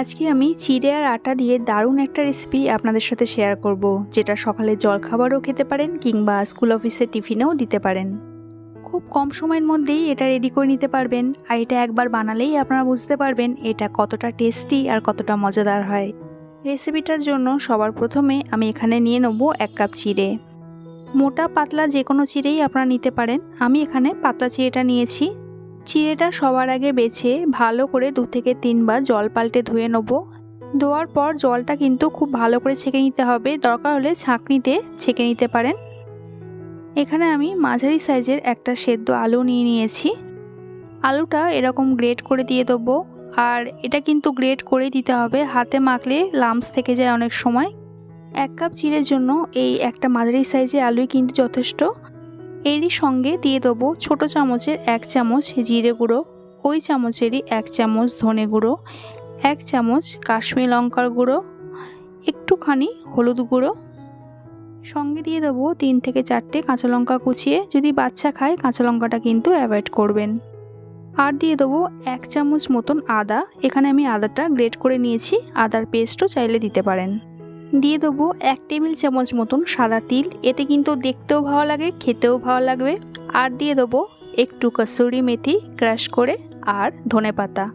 আজকে আমি চিড়ে আর আটা দিয়ে দারুণ একটা রেসিপি আপনাদের সাথে শেয়ার করব, যেটা সকালে জলখাবারও খেতে পারেন কিংবা স্কুল অফিসের টিফিনেও দিতে পারেন। খুব কম সময়ের মধ্যেই এটা রেডি করে নিতে পারবেন, আর এটা একবার বানালেই আপনারা বুঝতে পারবেন এটা কতটা টেস্টি আর কতটা মজাদার হয়। রেসিপিটার জন্য সবার প্রথমে আমি এখানে নিয়ে নেব এক কাপ চিড়ে। মোটা, পাতলা যে কোনো চিড়েই আপনারা নিতে পারেন। আমি এখানে পাতলা চিড়েটা নিয়েছি চিড়েটা সবার আগে বেছে ভালো করে দু থেকে তিনবার জল পাল্টে ধুয়ে নেব। ধোয়ার পর জলটা কিন্তু খুব ভালো করে ছেঁকে নিতে হবে। দরকার হলে ছাঁকনিতে ছেঁকে নিতে পারেন। এখানে আমি মাঝারি সাইজের একটা সেদ্ধ আলু নিয়ে নিয়েছি। আলুটা এরকম গ্রেট করে দিয়ে দেবো। আর এটা কিন্তু গ্রেট করে দিতে হবে। হাতে মাখলে লামস থেকে যায় অনেক সময়। এক কাপ চিড়ের জন্য এই একটা মাঝারি সাইজের আলুই কিন্তু যথেষ্ট। এরই সঙ্গে দিয়ে দেবো ছোটো চামচের এক চামচ জিরে গুঁড়ো, ওই চামচেরই এক চামচ ধনে গুঁড়ো, এক চামচ কাশ্মীর লঙ্কার গুঁড়ো, একটুখানি হলুদ গুঁড়ো। সঙ্গে দিয়ে দেবো তিন থেকে চারটে কাঁচা লঙ্কা কুচিয়ে, যদি বাচ্চা খায় কাঁচা লঙ্কাটা কিন্তু অ্যাভয়েড করবেন। আর দিয়ে দেবো এক চামচ মতন আদা, এখানে আমি আদাটা গ্রেট করে নিয়েছি, আদার পেস্টও চাইলে দিতে পারেন। দিয়ে দেবো এক টেবিল চামচ মতন সাদা তিল। এতে কিন্তু দেখতেও ভালো লাগে, খেতেও ভালো লাগবে। আর দিয়ে দেবো একটু কসুরি মেথি ক্রাশ করে আর ধনে পাতা।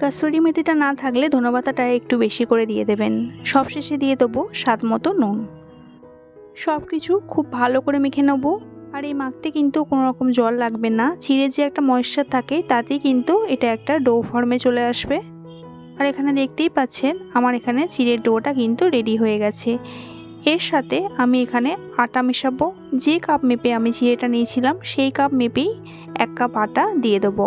কসুরি মেথিটা না থাকলে ধনে পাতাটা একটু বেশি করে দিয়ে দেবেন। সবশেষে দিয়ে দেবো স্বাদ মতো নুন। সব কিছু খুব ভালো করে মেখে নেব। আর এই মাখতে কিন্তু কোনো রকম জল লাগবে না। চিড়ে যে একটা ময়েশ্চার থাকে, তাতেই কিন্তু এটা একটা ডো ফর্মে চলে আসবে। আর এখানে দেখতেই পাচ্ছেন, আমার এখানে চিড়ের ডোটা কিন্তু রেডি হয়ে গেছে। এর সাথে আমি এখানে আটা মেশাবো, যে কাপ মেপে আমি চিড়েটা নিয়েছিলাম, সেই কাপ মেপেই এক কাপ আটা দিয়ে দেবো।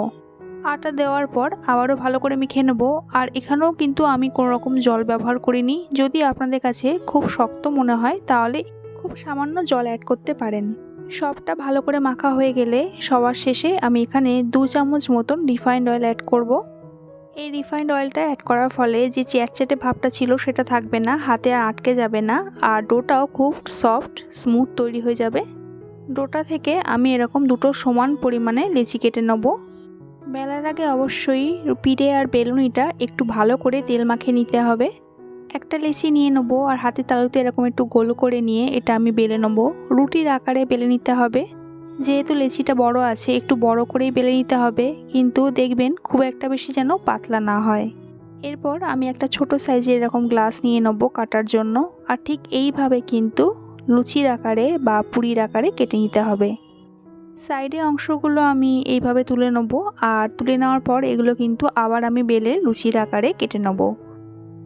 আটা দেওয়ার পর আবারও ভালো করে মেখে নেব, আর এখানেও কিন্তু আমি কোনো রকম জল ব্যবহার করিনি। যদি আপনাদের কাছে খুব শক্ত মনে হয়, তাহলে খুব সামান্য জল অ্যাড করতে পারেন। সবটা ভালো করে মাখা হয়ে গেলে সবার শেষে আমি এখানে দু চামচ মতন রিফাইন্ড অয়েল অ্যাড করব। এই রিফাইন্ড অয়েলটা অ্যাড করার ফলে যে চ্যাটচ্যাটে ভাবটা ছিল সেটা থাকবে না, হাতে আর আটকে যাবে না, আর ডোটাও খুব সফট স্মুথ তৈরি হয়ে যাবে। ডোটা থেকে আমি এরকম দুটো সমান পরিমাণে লেচি কেটে নেব। বেলার আগে অবশ্যই পিঠে আর বেলুনিটা একটু ভালো করে তেল মাখিয়ে নিতে হবে। একটা লেচি নিয়ে নেব আর হাতে তালুতে এরকম একটু গোল করে নিয়ে এটা আমি বেলে নেব। রুটির আকারে বেলে নিতে হবে। যেহেতু লেচিটা বড় আছে, একটু বড় করেই বেলে নিতে হবে। কিন্তু দেখবেন খুব একটা বেশি যেন পাতলা না হয়। এরপর আমি একটা ছোট সাইজের এরকম গ্লাস নিয়ে নেব কাটার জন্য। আর ঠিক এইভাবে কিন্তু লুচির আকারে বা পুরীর আকারে কেটে নিতে হবে। সাইডে অংশগুলো আমি এইভাবে তুলে নেব। আর তুলে নেওয়ার পর এগুলো কিন্তু আবার আমি বেলে লুচির আকারে কেটে নেব।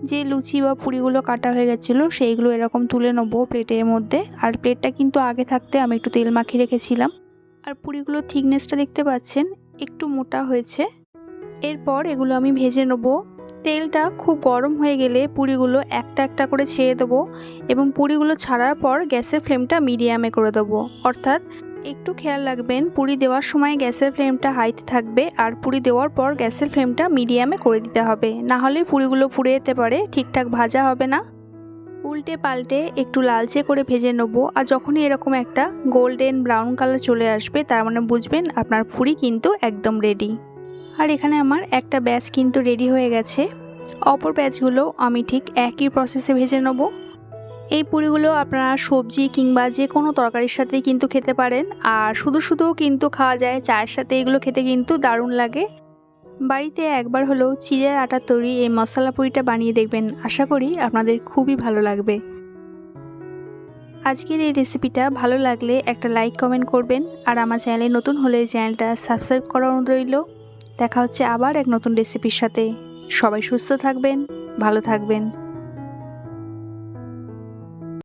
যে লুচি বা পুরিগুলো কাটা হয়ে গেছিল, সেইগুলো এরকম তুলে নেব প্লেটের মধ্যে। আর প্লেটটা কিন্তু আগে থাকতে আমি একটু তেল মাখিয়ে রেখেছিলাম। আর পুরিগুলোর থিকনেসটা দেখতে পাচ্ছেন, একটু মোটা হয়েছে। এরপর এগুলো আমি ভেজে নেব। তেলটা খুব গরম হয়ে গেলে পুরিগুলো একটা একটা করে ছেড়ে দেবো এবং পুরিগুলো ছাড়ার পর গ্যাসের ফ্লেমটা মিডিয়ামে করে দেবো। অর্থাৎ একটু খেয়াল রাখবেন, পুরি দেওয়ার সময় গ্যাসের ফ্লেমটা হাইতে থাকবে আর পুরি দেওয়ার পর গ্যাসের ফ্লেমটা মিডিয়ামে করে দিতে হবে। না হলে পুরিগুলো পুড়ে যেতে পারে, ঠিকঠাক ভাজা হবে না। উল্টে পাল্টে একটু লালচে করে ভেজে নেব। আর যখনই এরকম একটা গোল্ডেন ব্রাউন কালার চলে আসবে, তার মানে বুঝবেন আপনার পুরি কিন্তু একদম রেডি আর এখানে আমার একটা ব্যাচ কিন্তু রেডি হয়ে গেছে। অপর ব্যাচগুলো আমি ঠিক একই প্রসেসে ভেজে নেব। এই পুরিগুলো আপনারা সবজি কিংবা যে কোনো তরকারির সাথেই কিন্তু খেতে পারেন। আর শুধু শুধুও কিন্তু খাওয়া যায়, চায়ের সাথে এগুলো খেতে কিন্তু দারুণ লাগে। বাড়িতে একবার হলেও চিড়ের আটা তৈরি এই মশলা পুরিটা বানিয়ে দেখবেন। আশা করি আপনাদের খুবই ভালো লাগবে। আজকের এই রেসিপিটা ভালো লাগলে একটা লাইক কমেন্ট করবেন। আর আমার চ্যানেলে নতুন হলে চ্যানেলটা সাবস্ক্রাইব করা অনুরোধ রইল। দেখা হচ্ছে আবার এক নতুন রেসিপির সাথে। সবাই সুস্থ থাকবেন, ভালো থাকবেন।